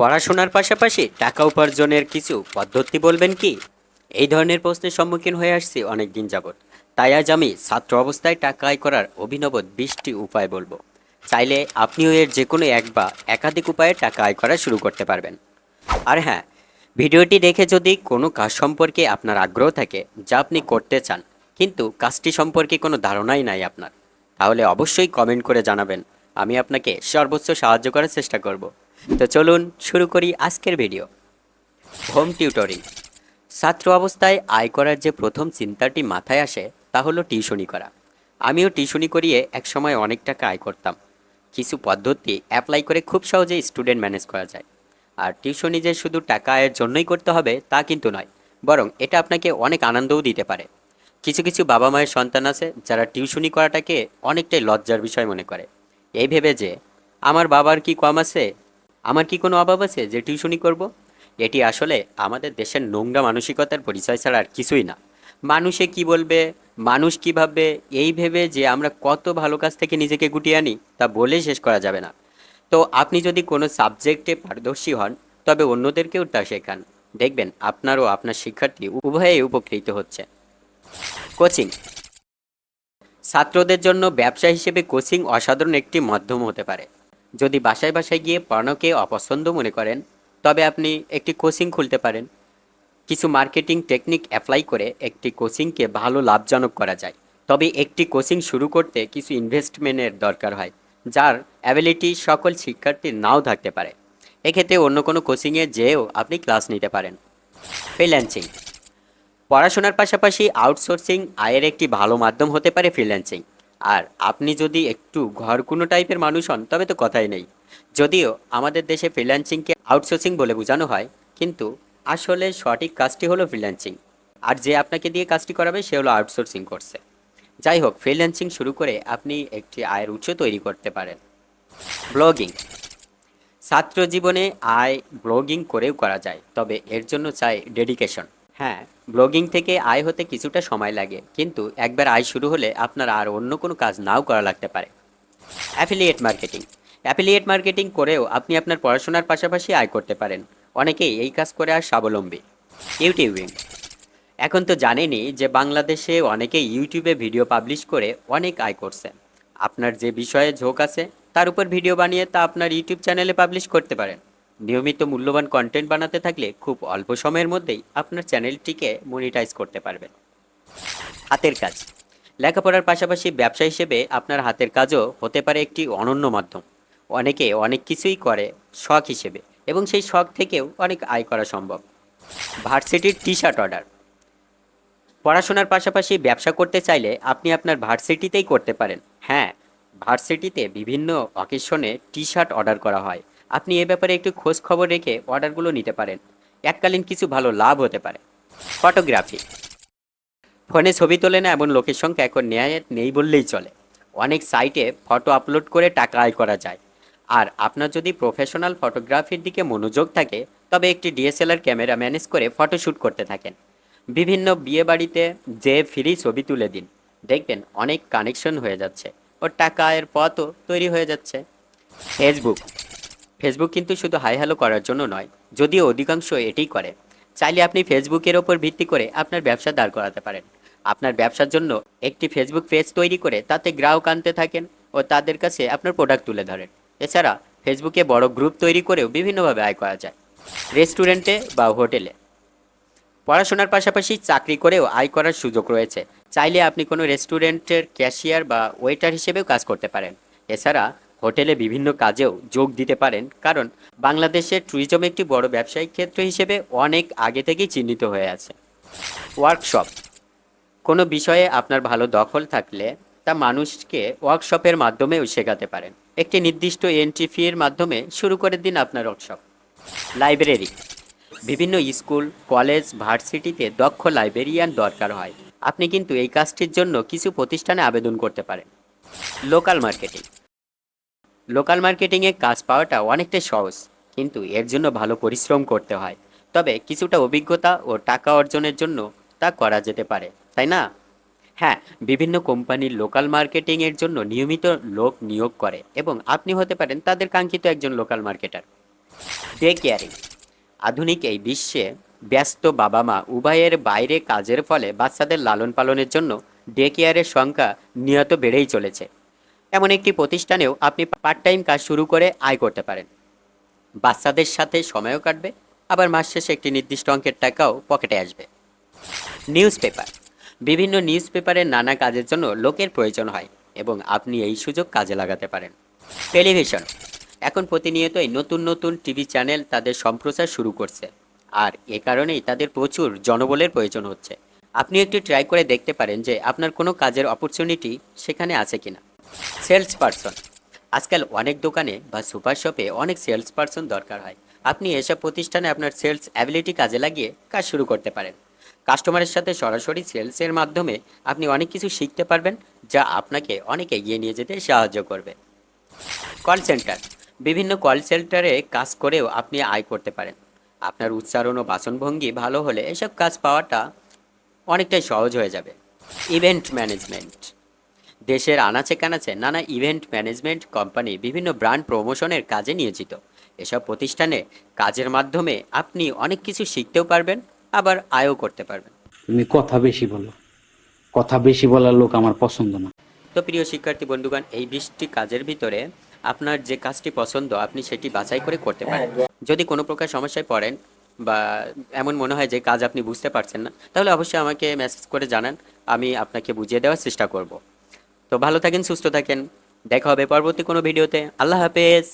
পড়াশোনার পাশাপাশি টাকা উপার্জনের কিছু পদ্ধতি বলবেন কি? এই ধরনের প্রশ্নের সম্মুখীন হয়ে আসছি অনেক দিন যাবৎ। তাই আজ আমি ছাত্র অবস্থায় টাকা আয় করার অভিনব বিশটি উপায় বলব। চাইলে আপনিও এর যে কোনো এক বা একাধিক উপায়ে টাকা আয় করা শুরু করতে পারবেন। আর হ্যাঁ ভিডিওটি দেখে যদি কোনো কাজ সম্পর্কে আপনার আগ্রহ থাকে, যা আপনি করতে চান, কিন্তু কাজটি সম্পর্কে কোনো ধারণাই নাই আপনার, তাহলে অবশ্যই কমেন্ট করে জানাবেন। আমি আপনাকে সর্বোচ্চ সাহায্য করার চেষ্টা করব। তো চলুন শুরু করি আজকের ভিডিও হোম টিউটরিং ছাত্র অবস্থায় আয় করার যে প্রথম চিন্তাটি মাথায় আসে, তা হলো টিউশনি করা। আমিও টিউশনি করিয়ে একসময় অনেক টাকা আয় করতাম। কিছু পদ্ধতি অ্যাপ্লাই করে খুব সহজেই স্টুডেন্ট ম্যানেজ করা যায়। আর টিউশনি যে শুধু টাকা আয়ের জন্যই করতে হবে, তা কিন্তু নয়, বরং এটা আপনাকে অনেক আনন্দও দিতে পারে। কিছু কিছু বাবা মায়ের সন্তান আছে, যারা টিউশনি করাটাকে অনেকটাই লজ্জার বিষয় মনে করে। এই ভেবে যে, আমার বাবার কি কম আছে? আমার কি কোনো অভাব আছে যে টিউশনি করব? এটি আসলে আমাদের দেশের নোংরা মানসিকতার পরিচয় ছাড়া আর কিছুই না। মানুষে কি বলবে? মানুষ কি ভাববে? এই ভেবে যে আমরা কত ভালো কাজ থেকে নিজেকে গুটিয়ে আনি, তা বলে শেষ করা যাবে না। তো আপনি যদি কোনো সাবজেক্টে পারদর্শী হন, তবে অন্যদেরকেও তা শেখান। দেখবেন আপনার ও আপনার শিক্ষার্থী উভয়েই উপকৃত হচ্ছে। কোচিং। ছাত্রদের জন্য ব্যবসা হিসেবে কোচিং অসাধারণ একটি মাধ্যম হতে পারে। যদি বাসায় বাসায় গিয়ে পড়ানোকে অপছন্দ মনে করেন, তবে আপনি একটি কোচিং খুলতে পারেন। কিছু মার্কেটিং টেকনিক অ্যাপ্লাই করে একটি কোচিংকে ভালো লাভজনক করা যায়। তবে একটি কোচিং শুরু করতে কিছু ইনভেস্টমেন্টের দরকার হয়, যার অ্যাবিলিটি সকল শিক্ষার্থীর নাও থাকতে পারে। এক্ষেত্রে অন্য কোনো কোচিংয়ে যেয়েও আপনি ক্লাস নিতে পারেন। ফ্রিল্যান্সিং। পড়াশোনার পাশাপাশি আউটসোর্সিং আয়ের একটি ভালো মাধ্যম হতে পারে ফ্রিল্যান্সিং। আর আপনি যদি একটু ঘর কোনো টাইপের মানুষ হন, তবে তো কথাই নেই। যদিও আমাদের দেশে ফ্রিল্যান্সিংকে আউটসোর্সিং বলে বোঝানো হয়, কিন্তু আসলে সঠিক কাজটি হলো ফ্রিল্যান্সিং আর যে আপনাকে দিয়ে কাজটি করাবে, সে হলো আউটসোর্সিং করছে। যাই হোক ফ্রিল্যান্সিং শুরু করে আপনি একটি আয়ের উৎস তৈরি করতে পারেন। ব্লগিং। ছাত্র জীবনে আয় ব্লগিং করেও করা যায়, তবে এর জন্য চাই ডেডিকেশন হ্যাঁ ব্লগিং থেকে আয় হতে কিছুটা সময় লাগে, কিন্তু একবার আয় শুরু হলে আপনার আর অন্য কোনো কাজ নাও করা লাগতে পারে। অ্যাফিলিয়েট মার্কেটিং অ্যাফিলিয়েট মার্কেটিং করেও আপনি আপনার পড়াশোনার পাশাপাশি আয় করতে পারেন। অনেকেই এই কাজ করে আর স্বাবলম্বী। ইউটিউবিং, এখন তো জানেনই যে বাংলাদেশে অনেকেই ইউটিউবে ভিডিও পাবলিশ করে অনেক আয় করছে। আপনার যে বিষয়ে ঝোঁক আছে, তার উপর ভিডিও বানিয়ে তা আপনার ইউটিউব চ্যানেলে পাবলিশ করতে পারেন। নিয়মিত মূল্যবান কন্টেন্ট বানাতে থাকলে খুব অল্প সময়ের মধ্যেই আপনার চ্যানেলটিকে মনিটাইজ করতে পারবেন। হাতের কাজ। লেখাপড়ার পাশাপাশি ব্যবসা হিসেবে আপনার হাতের কাজও হতে পারে একটি অনন্য মাধ্যম। অনেকে অনেক কিছুই করে শখ হিসেবে এবং সেই শখ থেকেও অনেক আয় করা সম্ভব। ভার্সিটির টি শার্ট অর্ডার পড়াশোনার পাশাপাশি ব্যবসা করতে চাইলে আপনি আপনার ভার্সিটিতেই করতে পারেন। হ্যাঁ ভার্সিটিতে বিভিন্ন অকেশনে টি শার্ট অর্ডার করা হয়। আপনি এ ব্যাপারে একটু খোঁজ খবর রেখে অর্ডারগুলো নিতে পারেন। এককালীন কিছু ভালো লাভ হতে পারে। ফটোগ্রাফি। ফোনে ছবি তোলে না এমন লোকের সংখ্যা এখন ন্যায় নেই বললেই চলে। অনেক সাইটে ফটো আপলোড করে টাকা আয় করা যায়। আর আপনার যদি প্রফেশনাল ফটোগ্রাফির দিকে মনোযোগ থাকে, তবে একটি ডিএসএলআর ক্যামেরা ম্যানেজ করে ফটোশ্যুট করতে থাকেন। বিভিন্ন বিয়ে বাড়িতে যে ফ্রি ছবি তুলে দিন। দেখবেন অনেক কানেকশন হয়ে যাচ্ছে। ও টাকা আয়ের পথও তৈরি হয়ে যাচ্ছে। ফেসবুক। ফেসবুক কিন্তু শুধু হাই হ্যালো করার জন্য নয়, যদিও অধিকাংশ এটাই করে। চাইলে আপনি ফেসবুকের ওপর ভিত্তি করে আপনার ব্যবসা দাঁড় করাতে পারেন। আপনার ব্যবসার জন্য একটি ফেসবুক পেজ তৈরি করে তাতে গ্রাহক আনতে থাকেন ও তাদের কাছে আপনার প্রোডাক্ট তুলে ধরেন। এছাড়া ফেসবুকে বড় গ্রুপ তৈরি করেও বিভিন্নভাবে আয় করা যায় রেস্টুরেন্টে বা হোটেলে। পড়াশোনার পাশাপাশি চাকরি করেও আয় করার সুযোগ রয়েছে। চাইলে আপনি কোনো রেস্টুরেন্টের ক্যাশিয়ার বা ওয়েটার হিসেবেও কাজ করতে পারেন। এছাড়া হোটেলে বিভিন্ন কাজেও যোগ দিতে পারেন, কারণ বাংলাদেশের ট্যুরিজম একটি বড় ব্যবসায়িক ক্ষেত্র হিসেবে অনেক আগে থেকেই চিহ্নিত হয়ে আছে। ওয়ার্কশপ কোনো বিষয়ে আপনার ভালো দখল থাকলে তা মানুষকে ওয়ার্কশপের মাধ্যমেও শেখাতে পারেন। একটি নির্দিষ্ট এন্ট্রি ফির মাধ্যমে শুরু করে দিন আপনার ওয়ার্কশপ লাইব্রেরি বিভিন্ন স্কুল কলেজ ভার্সিটিতে দক্ষ লাইব্রেরিয়ান দরকার হয়। আপনি কিন্তু এই কাজটির জন্য কিছু প্রতিষ্ঠানে আবেদন করতে পারেন। লোকাল মার্কেটিং লোকাল মার্কেটিংয়ে কাজ পাওয়াটা অনেকটাই সহজ, কিন্তু এর জন্য ভালো পরিশ্রম করতে হয়। তবে কিছুটা অভিজ্ঞতা ও টাকা অর্জনের জন্য তা করা যেতে পারে, তাই না? হ্যাঁ বিভিন্ন কোম্পানির লোকাল মার্কেটিংয়ের জন্য নিয়মিত লোক নিয়োগ করে এবং আপনি হতে পারেন তাদের কাঙ্ক্ষিত একজন লোকাল মার্কেটার। ডে কেয়ারিং আধুনিক এই বিশ্বে ব্যস্ত বাবা মা উভয়ের বাইরে কাজের ফলে বাচ্চাদের লালন পালনের জন্য ডে কেয়ারের সংখ্যা নিয়ত বেড়েই চলেছে। এমন একটি প্রতিষ্ঠানেও আপনি পার্ট টাইম কাজ শুরু করে আয় করতে পারেন। বাচ্চাদের সাথে সময়ও কাটবে, আবার মাস শেষে একটি নির্দিষ্ট অঙ্কের টাকাও পকেটে আসবে। নিউজ পেপার বিভিন্ন নিউজ পেপারের নানা কাজের জন্য লোকের প্রয়োজন হয় এবং আপনি এই সুযোগ কাজে লাগাতে পারেন। টেলিভিশন। এখন প্রতিনিয়তই নতুন নতুন টিভি চ্যানেল তাদের সম্প্রচার শুরু করছে। আর এ কারণেই তাদের প্রচুর জনবলের প্রয়োজন হচ্ছে। আপনি একটু ট্রাই করে দেখতে পারেন যে আপনার কোনো কাজের অপরচুনিটি সেখানে আছে কিনা। সেলস পার্সন আজকাল অনেক দোকানে বা সুপার শপে অনেক সেলস পার্সন দরকার হয়। আপনি এসব প্রতিষ্ঠানে আপনার সেলস অ্যাবিলিটি কাজে লাগিয়ে কাজ শুরু করতে পারেন। কাস্টমারের সাথে সরাসরি সেলসের মাধ্যমে আপনি অনেক কিছু শিখতে পারবেন, যা আপনাকে অনেক এগিয়ে নিয়ে যেতে সাহায্য করবে। Call centre. বিভিন্ন কল সেন্টারে কাজ করেও আপনি আয় করতে পারেন। আপনার উচ্চারণ ও বাচনভঙ্গি ভালো হলে এসব কাজ পাওয়াটা অনেকটাই সহজ হয়ে যাবে। Event management. দেশের আনাচে কানাচে নানা ইভেন্ট ম্যানেজমেন্ট কোম্পানি বিভিন্ন ব্র্যান্ড প্রমোশনের কাজে নিয়োজিত। এসব প্রতিষ্ঠানে কাজের মাধ্যমে আপনি অনেক কিছু শিখতেও পারবেন আবার আয়ও করতে পারবেন। তুমি কথা বেশি বলো। কথা বেশি বলার লোক আমার পছন্দ না। তো প্রিয় শিক্ষার্থী বন্ধুগণ এই বৃষ্টি কাজের ভিতরে আপনার যে কাজটি পছন্দ আপনি সেটি বাছাই করে করতে পারেন। যদি কোনো প্রকার সমস্যায় পড়েন বা এমন মনে হয় যে কাজ আপনি বুঝতে পারছেন না তাহলে অবশ্যই আমাকে মেসেজ করে জানান। আমি আপনাকে বুঝিয়ে দেওয়ার চেষ্টা করব। তো ভালো থাকেন সুস্থ থাকেন। দেখা হবে পরবর্তী কোনো ভিডিওতে। আল্লাহ হাফেজ।